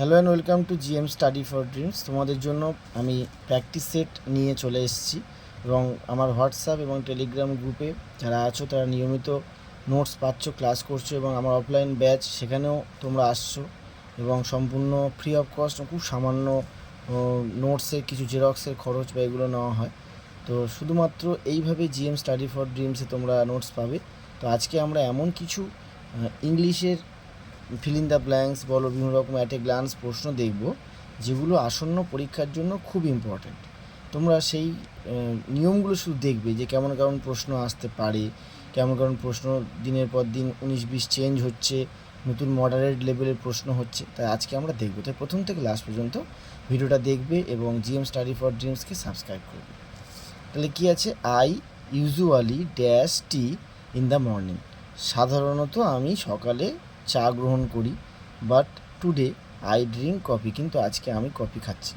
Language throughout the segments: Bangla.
Hello and welcome to GM study for dreams তোমাদের জন্য আমি প্র্যাকটিস সেট নিয়ে চলে এসেছি এবং আমার হোয়াটসঅ্যাপ এবং টেলিগ্রাম গ্রুপে যারা আছো, তারা নিয়মিত নোটস পাচ্ছ ক্লাস করছ এবং আমার অফলাইন ব্যাচ সেখানেও তোমরা আসছো এবং সম্পূর্ণ ফ্রি অফ কস্ট খুব সামান্য নোটসের কিছু জেরক্সের খরচ বা এগুলো নেওয়া হয়। তো শুধুমাত্র এইভাবে জিএম স্টাডি ফর ড্রিমসে তোমরা নোটস পাবে। তো আজকে আমরা এমন কিছু ইংলিশের ফিল দ্য ব্ল্যাঙ্কস বলো, বিভিন্ন রকম অ্যাট এ গ্লান্স প্রশ্ন দেখব, যেগুলো আসন্ন পরীক্ষার জন্য খুব ইম্পর্ট্যান্ট তোমরা সেই নিয়মগুলো শুধু দেখবে যে কেমন কেমন প্রশ্ন আসতে পারে, কেমন কেমন প্রশ্ন দিনের পর দিন উনিশ বিশ চেঞ্জ হচ্ছে, নতুন মডারেট লেভেলের প্রশ্ন হচ্ছে, তাই আজকে আমরা দেখব। তাই প্রথম থেকে লাস্ট পর্যন্ত ভিডিওটা দেখবে এবং জিএম স্টাডি ফর ড্রিমসকে সাবস্ক্রাইব করবে। তাহলে কী আছে? I usually dash tea in the morning সাধারণত আমি সকালে চা গ্রহণ করি but today I drink coffee কিন্তু আজকে আমি কফি খাচ্ছি।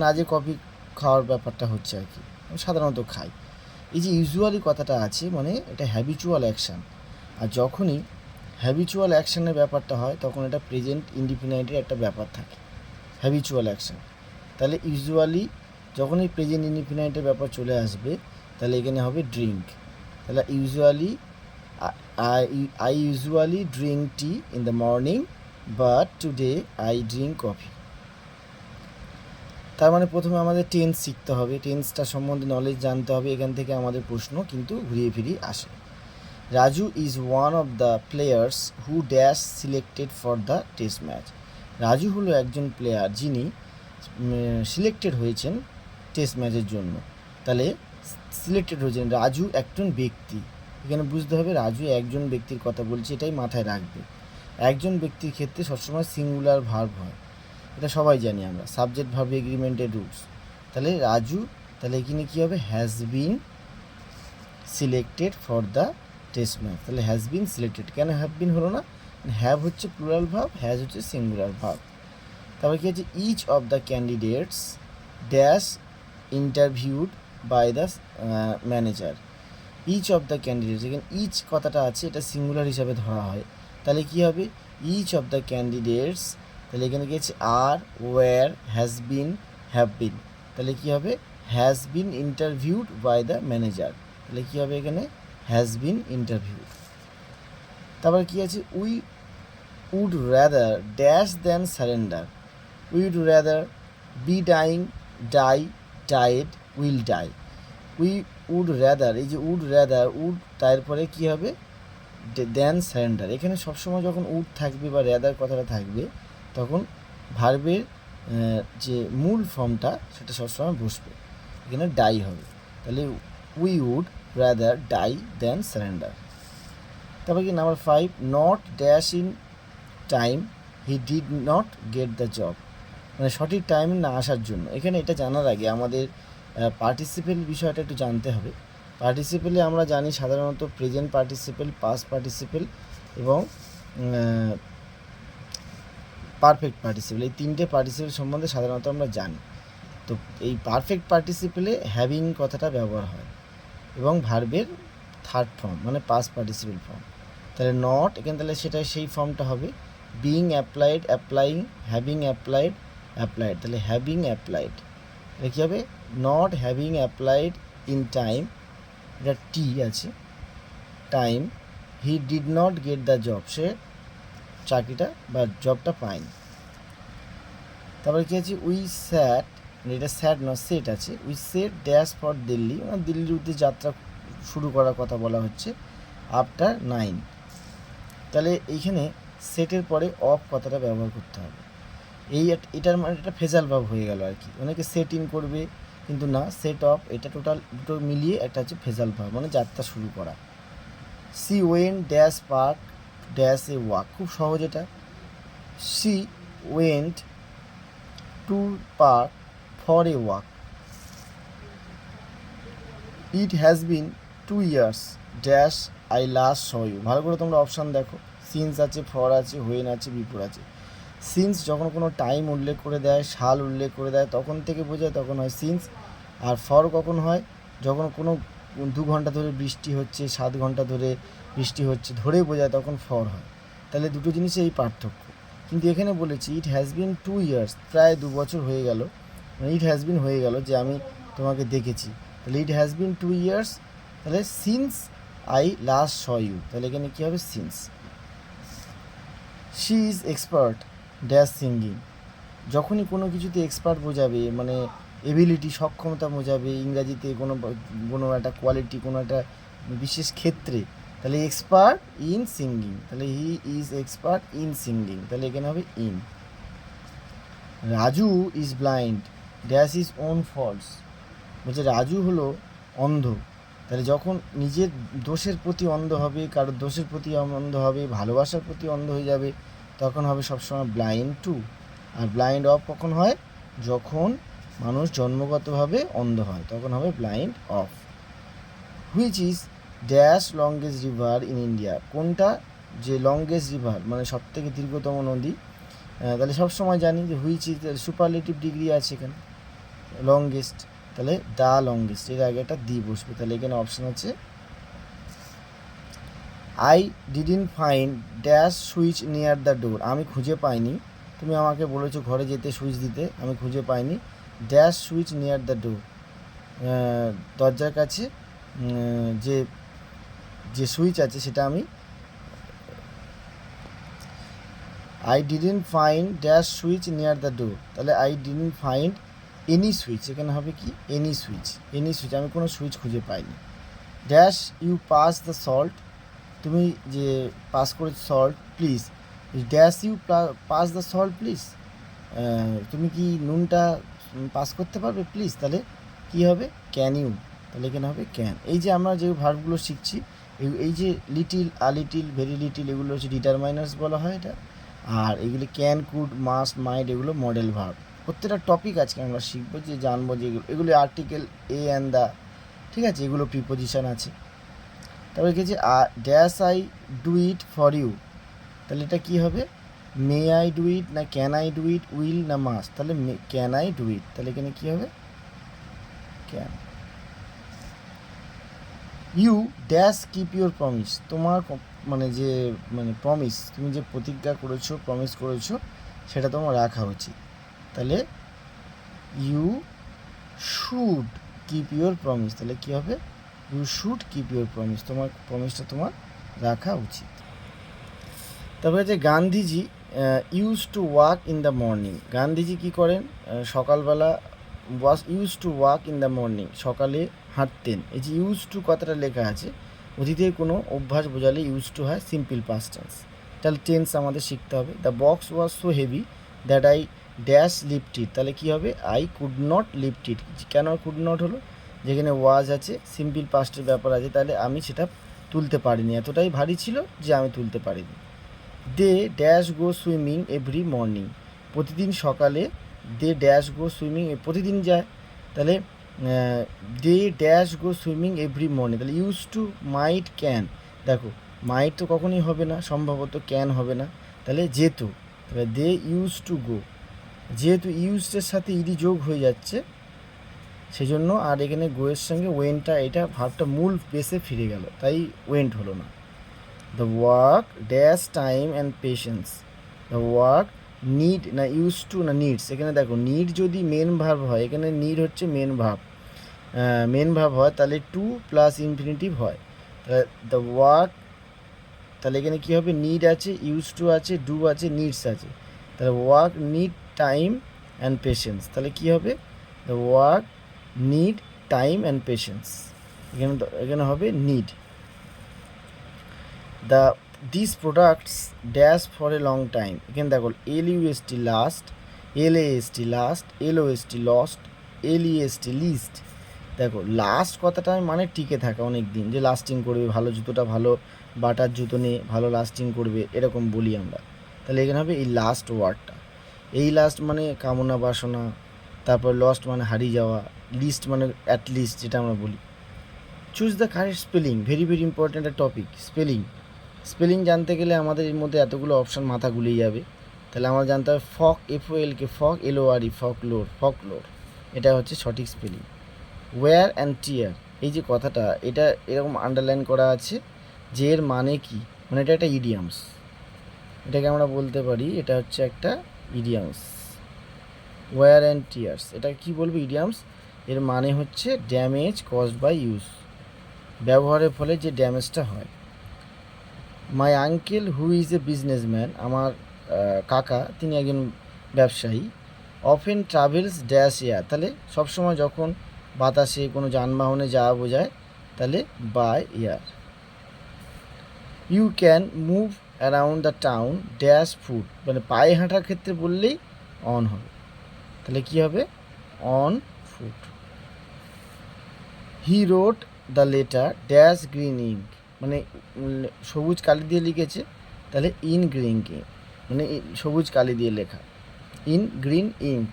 না, যে কফি খাওয়ার ব্যাপারটা হচ্ছে আর কি, আমি সাধারণত খাই। এই যে ইউজুয়ালি কথাটা আছে মানে এটা হ্যাবিচুয়াল অ্যাকশান আর যখনই হ্যাবিচুয়াল অ্যাকশানের ব্যাপারটা হয়, তখন এটা প্রেজেন্ট ইন্ডিপেন্ডেন্টের একটা ব্যাপার থাকে। হ্যাবিচুয়াল অ্যাকশান তাহলে ইউজুয়ালি যখনই প্রেজেন্ট ইন্ডিপেন্ডেন্টের ব্যাপার চলে আসবে, তাহলে এখানে হবে ড্রিঙ্ক তাহলে usually I, I usually drink tea in the morning, but today I drink coffee. তার মানে প্রথমে আমাদের টেন্স শিখতে হবে। টেন্সটা সম্বন্ধে নলেজ জানতে হবে এখান থেকে আমাদের প্রশ্ন কিন্তু ঘুরিয়ে ফিরিয়ে আসে। Raju is one of the players who dash selected for the test match Raju হলো একজন প্লেয়ার যিনি সিলেক্টেড হয়েছেন টেস্ট ম্যাচের জন্য। তাহলে সিলেক্টেড হয়েছেন রাজু একজন ব্যক্তি। এখানে বুঝতে হবে রাজু একজন ব্যক্তির কথা বলছে, এটাই মাথায় রাখবে। একজন ব্যক্তির ক্ষেত্রে সবসময় সিঙ্গুলার ভার্ব হয়। এটা সবাই জানি আমরা সাবজেক্ট ভার্ব এগ্রিমেন্টের রুলস তাহলে রাজু, তাহলে এখানে কী হবে? Has been selected for the test match তাহলে হ্যাজ বিন সিলেক্টেড কেন হ্যাভ বিন হলো না? হ্যাভ হচ্ছে প্লুরাল ভাব হ্যাজ হচ্ছে সিঙ্গুলার ভাব তারপর কী হচ্ছে each of the candidates dash interviewed by the manager each of the candidates এখানে ইচ কথাটা আছে, এটা সিঙ্গুলার হিসাবে ধরা হয়। তাহলে কী হবে? ইচ অফ দ্য ক্যান্ডিডেটস তাহলে এখানে আছে are were has been have been তাহলে কী হবে? Has been interviewed by the manager তাহলে কী হবে এখানে? হ্যাজ বিন ইন্টারভিউড তারপরে কী আছে? We would rather dash than surrender we'd rather be dying die died will die we would rather, এই যে উড র্যাদার, উড তারপরে কী হবে? দেন সারেন্ডার এখানে সবসময় যখন উড থাকবে বা র্যাদার কথাটা থাকবে, তখন ভার্বের যে মূল ফর্মটা, সেটা সবসময় বসবে। এখানে ডাই হবে। তাহলে we would rather die than surrender তারপর কি number five? Not dash in time, he did not get the job. মানে সঠিক টাইম না আসার জন্য। এখানে এটা জানার আগে আমাদের পার্টিসিপেল বিষয়টা একটু জানতে হবে। পার্টিসিপেলে আমরা জানি সাধারণত প্রেজেন্ট পার্টিসিপেল পাস পার্টিসিপেল এবং পারফেক্ট পার্টিসিপেল এই তিনটে পার্টিসিপেল সম্বন্ধে সাধারণত আমরা জানি। তো এই পারফেক্ট পার্টিসিপেলে হ্যাভিং কথাটা ব্যবহার হয় এবং ভার্বের থার্ড ফর্ম মানে পাস পার্টিসিপেল ফর্ম তাহলে নট এখানে তাহলে সেটা সেই ফর্মটা হবে। Being applied applying having applied applied তাহলে হ্যাভিং অ্যাপ্লাইড তাহলে কী হবে not having applied in time এটা টি আছে time he did not get the job সে চাকরিটা বা জবটা পায়নি। তারপরে কী আছে উই স্যাট এটা স্যাট নয় সেট আছে we set dash for Delhi মানে দিল্লির উদ্দেশ্যে যাত্রা শুরু করার কথা বলা হচ্ছে আফটার নাইন তাহলে এইখানে সেটের পরে অফ কথাটা ব্যবহার করতে হবে। এই এটার মানে এটা ফেজাল ভাব হয়ে গেল আর কি। অনেকে সেট ইন করবে, কিন্তু না সেট অফ এটা টোটাল দুটো মিলিয়ে একটা হচ্ছে ফেজাল ভাব মানে যাত্রা শুরু করা। She went dash park dash a walk খুব সহজ এটা। She went to park for a walk it has been two years dash I last you ভালো করে তোমরা অপশান দেখো। সিন্স আছে ফর আছে হোয়েন আছে বিপুর আছে। সিন্স যখন কোনো টাইম উল্লেখ করে দেয়, সাল উল্লেখ করে দেয়, তখন থেকে বোঝায় তখন হয় সিন্স আর ফর কখন হয়? যখন কোনো দু ঘণ্টা ধরে বৃষ্টি হচ্ছে, সাত ঘণ্টা ধরে বৃষ্টি হচ্ছে, ধরে বোঝায় তখন ফর হয়। তাহলে দুটো জিনিসে এই পার্থক্য। কিন্তু এখানে বলেছি it has been two years প্রায় দু বছর হয়ে গেল। মানে ইট হ্যাজ বিন হয়ে গেল যে আমি তোমাকে দেখেছি। তাহলে it has been two years তাহলে since I last saw you তাহলে এখানে কী হবে? Since she is expert dash singing. যখনই কোনো কিছুতে এক্সপার্ট বোঝাবে মানে এবিলিটি, সক্ষমতা বোঝাবে, ইংরাজিতে কোনো কোনো একটা কোয়ালিটি, কোনো একটা বিশেষ ক্ষেত্রে, তাহলে এক্সপার্ট ইন সিঙ্গিং, তাহলে he is expert in singing, তাহলে এখানে হবে in. Raju is blind, dash is own falls. বলছে রাজু হলো অন্ধ, তাহলে যখন নিজের দোষের প্রতি অন্ধ হবে, কারোর দোষের প্রতি অন্ধ হবে, ভালোবাসার প্রতি অন্ধ হয়ে যাবে তখন হবে সবসময় ব্লাইন্ড টু আর ব্লাইন্ড অফ কখন হয়? যখন মানুষ জন্মগতভাবে অন্ধ হয়, তখন হবে blind of which is dash longest river in India কোনটা? যে লংগেস্ট রিভার মানে সব থেকে দীর্ঘতম নদী। তাহলে সবসময় জানি যে হুইচ ইজ সুপারলেটিভ ডিগ্রি আছে এখানে। লংগেস্ট তাহলে দ্য লংগেস্ট এর আগে একটা দি বসবে। তাহলে এখানে অপশন আছে I didn't find dash switch near the door আমি খুঁজে পাইনি। তুমি আমাকে বলেছ ঘরে যেতে সুইচ দিতে। আমি খুঁজে পাইনি। Dash switch near the door দরজার কাছে যে যে সুইচ আছে সেটা আমি I didn't find dash switch near the door তাহলে I didn't find any switch এখানে হবে কি? এনি সুইচ এনি সুইচ আমি কোনো সুইচ খুঁজে পাইনি। Dash you pass the salt তুমি যে পাস করেছ salt please dash you pass the salt please তুমি কি নুনটা পাস করতে পারবে? প্লিজ তাহলে কি হবে? ক্যান ইউ তাহলে এখানে হবে ক্যান এই যে আমরা যে ভার্বগুলো শিখছি, এই- যে little a little very little এগুলো হচ্ছে ডিটারমাইনার্স বলা হয় এটা। আর এগুলি ক্যান কুড মাস্ট মাইন্ড এগুলো মডেল ভার্ব প্রত্যেকটা টপিক আজকে আমরা শিখব যে, জানব যে এগুলো, এগুলি আর্টিকেল এ অ্যান্ড দ্য ঠিক আছে? এগুলো প্রিপোজিশন আছে। তারপরে আছে dash I do it for you. তাহলে এটা কী হবে? মে আই ডু ইট না can I do it will না মাস্ট? তাহলে ক্যান আই ডু ইট? তাহলে এখানে কী হবে? Can. You dash keep your promise. তোমার মানে যে মানে প্রমিস, তুমি যে প্রতিজ্ঞা করেছ, প্রমিস করেছ, সেটা তোমার রাখা উচিত। তাহলে you should keep your promise. তাহলে কী হবে? You should keep your promise তোমার প্রমিসটা তোমার রাখা উচিত। তারপরে যে Gandhiji use to walk in the morning Gandhiji কী করেন? সকালবেলা was use to walk in the morning সকালে হাঁটতেন। এই যে ইউজ টু কথাটা লেখা আছে, অতীতের কোনো অভ্যাস বোঝালে ইউজ টু হয় সিম্পল পাস্ট টেন্স তাহলে টেন্স আমাদের শিখতে হবে। The box was so heavy that I dash lift it তাহলে কী হবে? I could not lift it কেন কুড নট হলো? যেখানে ওয়াজ আছে, সিম্পল পাস্টের ব্যাপার আছে, তাহলে আমি সেটা তুলতে পারিনি। এতটাই ভারী ছিল যে আমি তুলতে পারিনি। They dash go swimming every morning. প্রতিদিন সকালে দে ড্যাশ গো সুইমিং প্রতিদিন যায়। তাহলে they dash go swimming every morning. তাহলে ইউজ টু মাইট ক্যান। দেখো, মাইট তো কখনোই হবে না, সম্ভবত ক্যান হবে না। তাহলে যেহেতু, তাহলে দে ইউজ টু গো। যেহেতু ইউজের সাথে ইডি যোগ হয়ে যাচ্ছে সেজন্য আর এখানে গোয়ের সঙ্গে ওয়েনটা, এটা ভাবটা মূল বেসে ফিরে গেল, তাই ওয়েন্ট হলো না। The work dash time and patience the work need না ইউজ টু না নিডস এখানে দেখো নিড যদি মেন ভাব হয়, এখানে নিড হচ্ছে মেন ভাব মেন ভাব হয়, তাহলে টু প্লাস ইনফিনিটিভ হয়। দ্য ওয়ার্ক তাহলে এখানে কী হবে? নিড আছে ইউজ টু আছে ডু আছে নিডস আছে। তাহলে work need time and patience তাহলে কী হবে? The work need time and patience এখানে এখানে হবে need the this products dash for a long time এখানে দেখো L U S T last L A S T last L O S T lost L E S T list দেখো লাস্ট কথাটা মানে টিকে থাকা অনেক দিন যে লাস্টিং করবে, ভালো জুতোটা ভালো, বাটার জুতো নিয়ে ভালো লাস্টিং করবে, এরকম বলি আমরা। তাহলে এখানে হবে এই লাস্ট ওয়ার্ডটা এই লাস্ট মানে কামনা বাসনা, তারপর লস্ট মানে হারিয়ে যাওয়া লিস্ট মানে অ্যাট লিস্ট যেটা আমরা বলি। Choose the correct spelling very very important একটা টপিক স্পেলিং স্পেলিং জানতে গেলে আমাদের এর মধ্যে এতগুলো অপশান মাথা গুলিয়ে যাবে। তাহলে আমরা জানতে হবে ফক এফ ও এলকে ফক এল আর ই ফক লোর ফক লোর এটা হচ্ছে সঠিক স্পেলিং ওয়্যার অ্যান্ড টিয়ার এই যে কথাটা, এটা এরকম আন্ডারলাইন করা আছে, যে এর মানে কি? মানে এটা একটা ইডিয়ামস এটাকে আমরা বলতে পারি, এটা হচ্ছে একটা ইডিয়ামস ওয়ার অ্যান্ড টিয়ার্স এটা কি বলব ইডিয়ামস এর মানে হচ্ছে ড্যামেজ কজড বাই ইউজ ব্যবহারের ফলে যে ড্যামেজটা হয়। My uncle who is a businessman আমার কাকা, তিনি একজন ব্যবসায়ী অফেন ট্রাভেলস ড্যাশ এয়ার তাহলে সবসময় যখন বাতাসে কোনো যানবাহনে যাওয়া বোঝায়, তাহলে by air you can move around the town dash foot মানে পায়ে হাঁটার ক্ষেত্রে বললেই অন হবে। তাহলে কী হবে? On foot he wrote the letter dash green ink মানে সবুজ কালি দিয়ে লিখেছে, তাহলে ইন গ্রিন মানে ই- সবুজ কালি দিয়ে লেখা ইন গ্রিন ইঙ্ক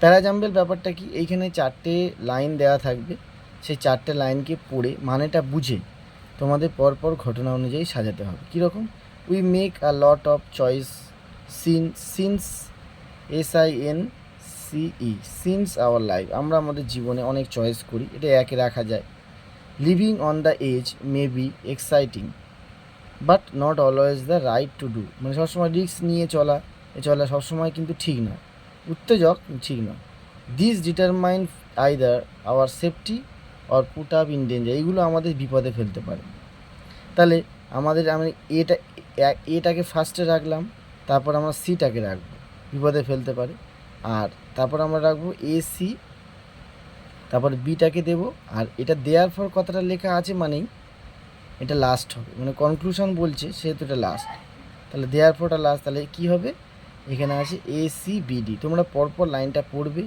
প্যারাজাম্বেল ব্যাপারটা কি? এইখানে চারটে লাইন দেওয়া থাকবে, সেই চারটে লাইনকে পড়ে মানেটা বুঝে তোমাদের পরপর ঘটনা অনুযায়ী সাজাতে হবে। কীরকম? We make a lot of choice since since S I N C E since our life আমরা আমাদের জীবনে অনেক চয়েস করি, এটা একে রাখা যায়। Living on the edge may be exciting but not always the right to do মানে সবসময় রিস্ক নিয়ে চলা চলা সবসময় কিন্তু ঠিক নয় উত্তেজক ঠিক নয় this determine either our safety or put up in danger এইগুলো আমাদের বিপদে ফেলতে পারে। তাহলে আমাদের আমি এটা এটাকে ফার্স্টে রাখলাম, তারপর আমরা সিটাকে রাখব, বিপদে ফেলতে পারে। আর তারপর আমরা রাখব এ সি তারপর বিটাকে দেব। আর এটা দেওয়ার পর কথাটা লেখা আছে মানেই এটা লাস্ট হবে। মানে কনক্লুশন বলছে সেহেতু এটা লাস্ট তাহলে দেওয়ার পরটা লাস্ট তাহলে কি হবে? এখানে আছে এ সি বিডি তোমরা পরপর লাইনটা পড়বে,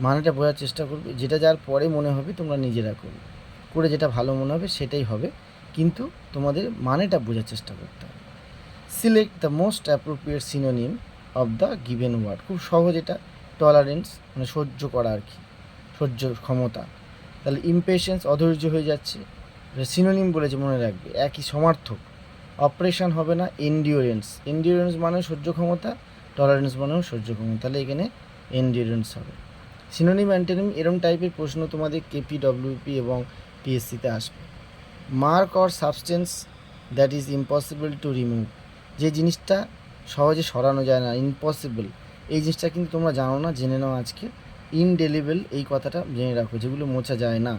মানেটা বোঝার চেষ্টা করবে। যেটা যার পরে মনে হবে, তোমরা নিজেরা করবে। করে যেটা ভালো মনে হবে সেটাই হবে। কিন্তু তোমাদের মানেটা বোঝার চেষ্টা করতে হবে। Select the most appropriate synonym of the given word খুব সহজ এটা। টলারেন্স মানে সহ্য করা আর কি। সহ্য ক্ষমতা। তাহলে ইমপেশেন্স অধৈর্য হয়ে যাচ্ছে। সিনোনিম বলেছে মনে রাখবে। একই সমার্থক। অপারেশন হবে না এন্ডিওরেন্স এন্ডিওরেন্স মানে সহ্য ক্ষমতা টলারেন্স মানেও সহ্য ক্ষমতা। তাহলে এখানে এন্ডিওরেন্স হবে। সিনোনিম অ্যান্টোনিম এরম টাইপের প্রশ্ন তোমাদের কেপি ডব্লিউপি এবং পিএসসিতে আসবে। Mark or substance that is impossible to remove যে জিনিসটা সহজে সরানো যায় না ইম্পসিবল এই জিনিসটা কিন্তু তোমরা জানো না, জেনে নাও আজকে। ইনডেলিবল এই কথাটা জেনে রাখো, যেগুলো মোছা যায় না।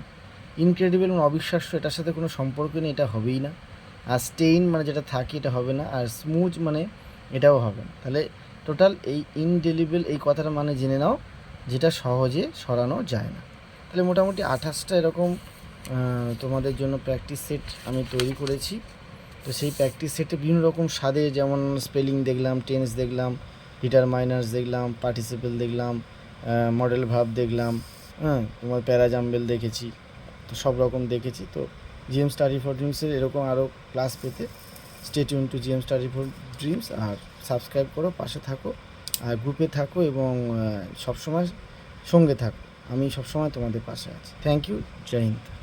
ইনক্রেডিবল মানে অবিশ্বাস্য, এটার সাথে কোনো সম্পর্ক নেই, এটা হবেই না। আর স্টেইন মানে যেটা থাকে, এটা হবে না। আর স্মুথ মানে এটাও হবে না। তাহলে টোটাল এই ইনডেলিবল এই কথাটা মানে জেনে নাও, যেটা সহজে সরানো যায় না। তাহলে মোটামুটি আঠাশটা এরকম তোমাদের জন্য প্র্যাকটিস সেট আমি তৈরি করেছি। তো সেই প্র্যাকটিস সেটে বিভিন্ন রকম স্বাদে যেমন স্পেলিং দেখলাম টেন্স দেখলাম হিটার মাইনার্স দেখলাম পার্টিসিপেল দেখলাম মডেল ভাব দেখলাম হ্যাঁ তোমার প্যারাজাম্বেল দেখেছি, তো সব রকম দেখেছি। তো জিএম স্টাডি ফর ড্রিমসের এরকম আরও ক্লাস পেতে stay tuned to GM study for dreams R subscribe করো, পাশে থাকো, আর গ্রুপে থাকো এবং সবসময় সঙ্গে থাকো। আমি সবসময় তোমাদের পাশে আছি। Thank you Joy Hind